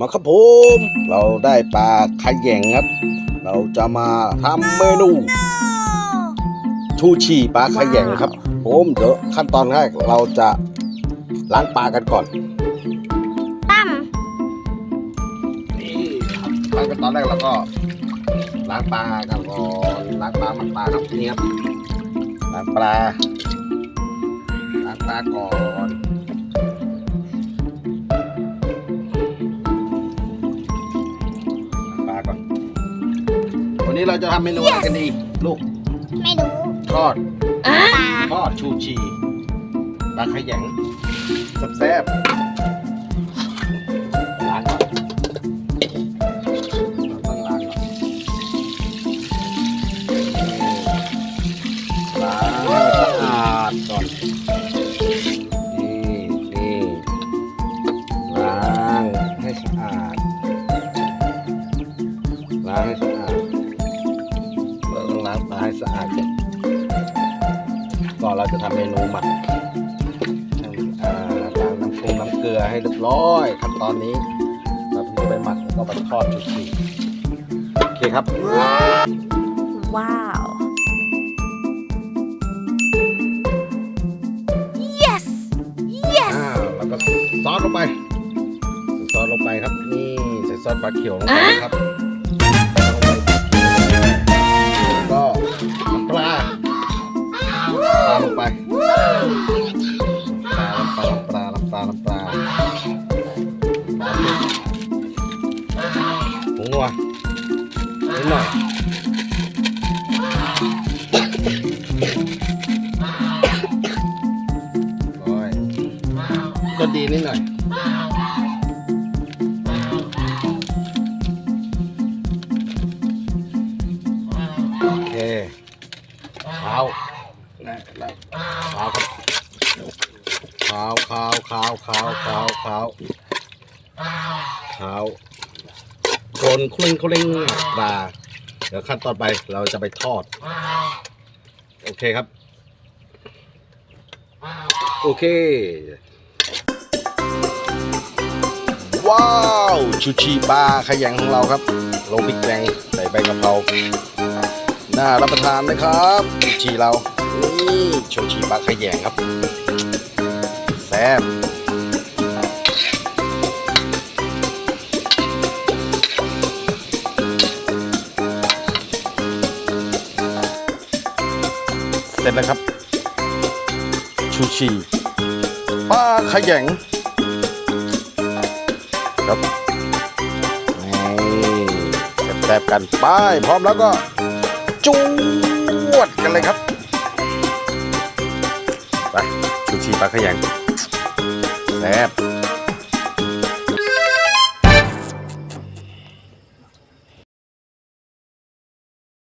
มาครับผม เราได้ปลาขยงครับ เราจะมาทำเมนูชูชีปลาขยงครับ ผมเดี๋ยวขั้นตอนแรกเราจะล้างปลากันก่อนตั้มนี่ครับล้างกันตอนแรกเราก็ล้างปลากันก่อนล้างปลามันปลาครับนี่ครับล้างปลาล้างปลาก่อน นนี้เราจะทำเมนูอะไรกันดีลูกไม่รู้ทอดปลาทอดชูชีปลาขยงแซ่บๆล้างก่อนเราต้องล้างก่อนล้างให้มันสะอาดก่อนนี่นี่ล้างให้สะอาดล้างให้สะอาดเราต้อง ล้างปลาให้สะอาดก่อนก่อนเราจะทำเมนูหมักอ่าล้างน้ำปรุงน้ำเกลือให้เรียบร้อยขั้นตอนนี้เราถึงจะไปหมักแล้วก็ไปทอดจุดสีโอเคครับ ว้าว yes yes อ้าวแล้วก็ซอสลงไปใส่ซอสลงไปครับ นี่ใส่ซอสปลาเขียวลงไปครับ ตัวนิดหน่อยร้อยก็ดีนิดหน่อยโอเคขาวนะนะขาวครับขาวขาวขาวขาวขาวขาวขาว นคลิ้งคลิ้งปลาเดี๋ยวขั้นตอนไปเราจะไปทอด โอเคครับ โอเค ว้าว ชูชีปลาขยังของเราครับลงพริกแกงใส่ใบกะเพราน่ารับประทานนะครับ ชูชีเรานี่ชูชีปลาขยังครับ แซ่บ ร็จแล้วครับ ชูชีปลาขยงครับนี่แซ่บๆกันไปพร้อมแล้วก็จวดกันเลยครับ ไปชูชีปลาขยงแซ่บ